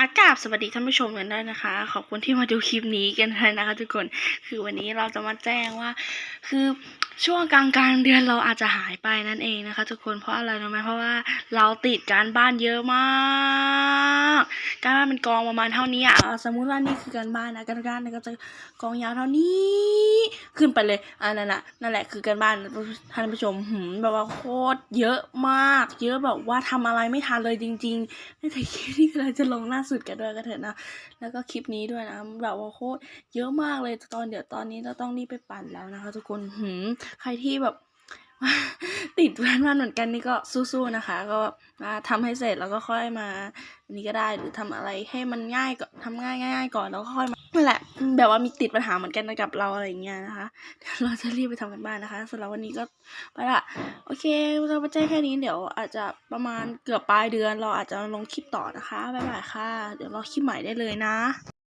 อากาศสวัสดีท่านผู้ชมกันด้วยนะคะ ขอบคุณที่มาดูคลิปนี้กันเลยนะคะ ทุกคนคือวันนี้เราจะมาแจ้งว่า คือช่วงกลางกลางเดือนเราอาจจะหายไปนั่นเองนะคะ ทุกคนเพราะอะไรรู้ไหมเพราะว่าเราติดการบ้านเยอะมาก การบ้านเป็นกองประมาณเท่านี้อะสมมุติว่านี่คือการบ้านนะการบ้านนี่ก็จะกองยาวเท่านี้ ขึ้นไปเลยอันนั้นน่ะนั่นแหละคือการบ้านท่านผู้ชมหืมแบบว่าโคตรเยอะมาก เยอะแบบว่าทำอะไรไม่ทันเลยจริงๆในแต่คลิปที่กำลังจะลงล่าสุดกันด้วยกันเถอะนะแล้วก็คลิปนี้ด้วยนะแบบว่าโคตรเยอะมากเลยตอนเดี๋ยวตอนนี้เราต้องรีบไปปั่นแล้วนะคะ ทุกคนหืมใครที่แบบ ติดบ้านมันเหมือนกันนี่ก็สู้ๆนะคะ ก็มาทำให้เสร็จแล้วก็ค่อยมาอันนี้ก็ได้หรือทำอะไรให้มันง่ายก็ทำง่ายง่ายก่อนแล้วก็ค่อยมานั่นแหละแบบว่ามีติดปัญหาเหมือนกันกับเราอะไรอย่างเงี้ยนะคะเดี๋ยวเราจะรีบไปทำกันบ้านนะคะสำหรับวันนี้ก็ไปละโอเคเราไปแจ้งแค่นี้เดี๋ยวอาจจะประมาณเกือบปลายเดือน เราอาจจะลงคลิปต่อนะคะบ๊ายบายค่ะ เดี๋ยวรอคลิปใหม่ได้เลยนะ